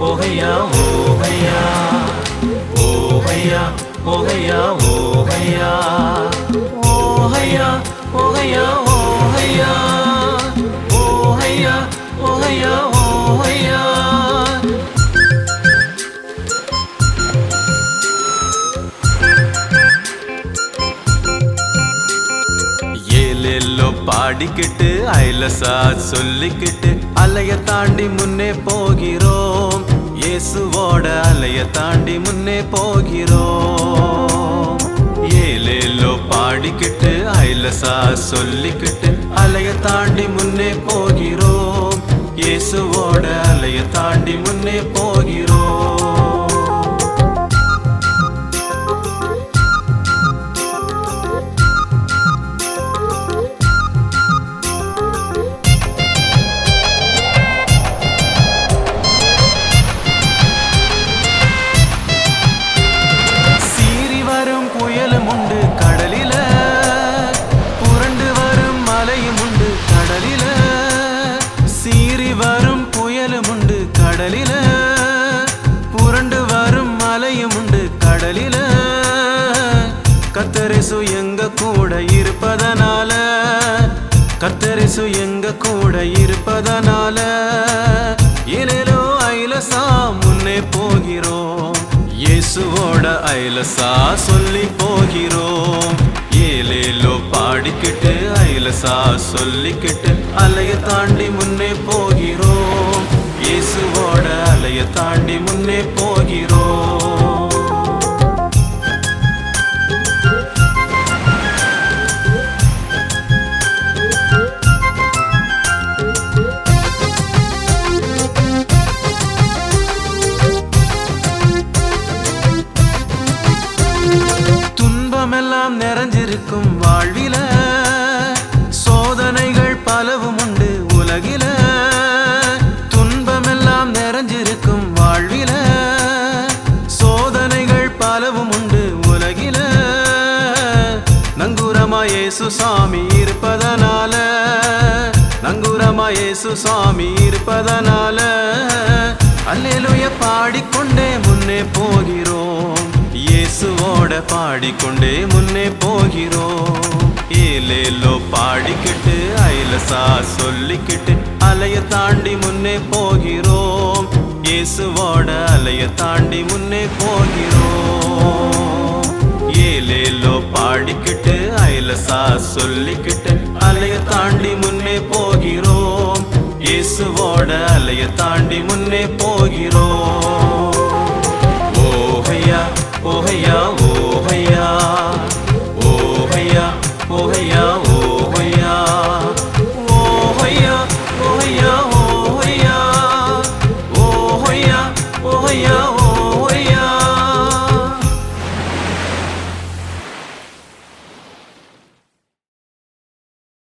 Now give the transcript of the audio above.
ஓஹையா ஓஹையா ஓஹையா ஓஹையா ஓஹையா. ஓஹையா ஓஹையா ஓஹையா. ஓஹையா ஓஹையா ஓஹையா. ஏலெல்லோ பாடிக்கிட்டு ஐலசா சொல்லிக்கிட்டு அலைய தாண்டி முன்னே போகிறோம். இயேசுவோட அலைய தாண்டி முன்னே போகிறோம். ஏலேலோ பாடிக்கிட்டு ஐலசா சொல்லிக்கிட்டு அலைய தாண்டி முன்னே போகிறோம். இயேசுவோட அலைய தாண்டி முன்னே போகிறோம். கத்தரிசு எங்க கூட இருப்பதனால கத்தரிசு எங்க கூட இருப்பதனால ஏனேலோ ஐலசா முன்னே போகிறோம். இயேசுவோட ஐலசா சொல்லி போகிறோம். ஏலேலோ பாடிக்கிட்டு ஐலசா சொல்லிக்கிட்டு அலைய தாண்டி முன்னே போகிறோம். இயேசுவோட அலைய தாண்டி முன்னே போகிறோம். இருக்கும் வாழ்வில. சோதனைகள் பலவும் உண்டு உலகில. துன்பமெல்லாம் நிறைஞ்சிருக்கும் வாழ்வில. சோதனைகள் பலவும் உண்டு உலகில. நங்குரமா இயேசு சாமி இருப்பதனால. நங்குரமா இயேசு சாமி இருப்பதனால. அல்லேலுய பாடிக்கொண்டே முன்னே போகிறோம். இயேசுவோட பாடிக்கொண்டே முன்னே போகிறோம். ஏலேலோ பாடிக்கிட்டு ஐலசா சொல்லிக்கிட்டு அலைய தாண்டி முன்னே போகிறோம். இயேசுவோட அலைய தாண்டி முன்னே போகிறோம். ஏலேலோ பாடிக்கிட்டு ஐலசா சொல்லிக்கிட்டு அலைய தாண்டி முன்னே போகிறோம். இயேசுவோட அலைய தாண்டி முன்னே போகிறோம். oh, reiá, oh, reiá, oh.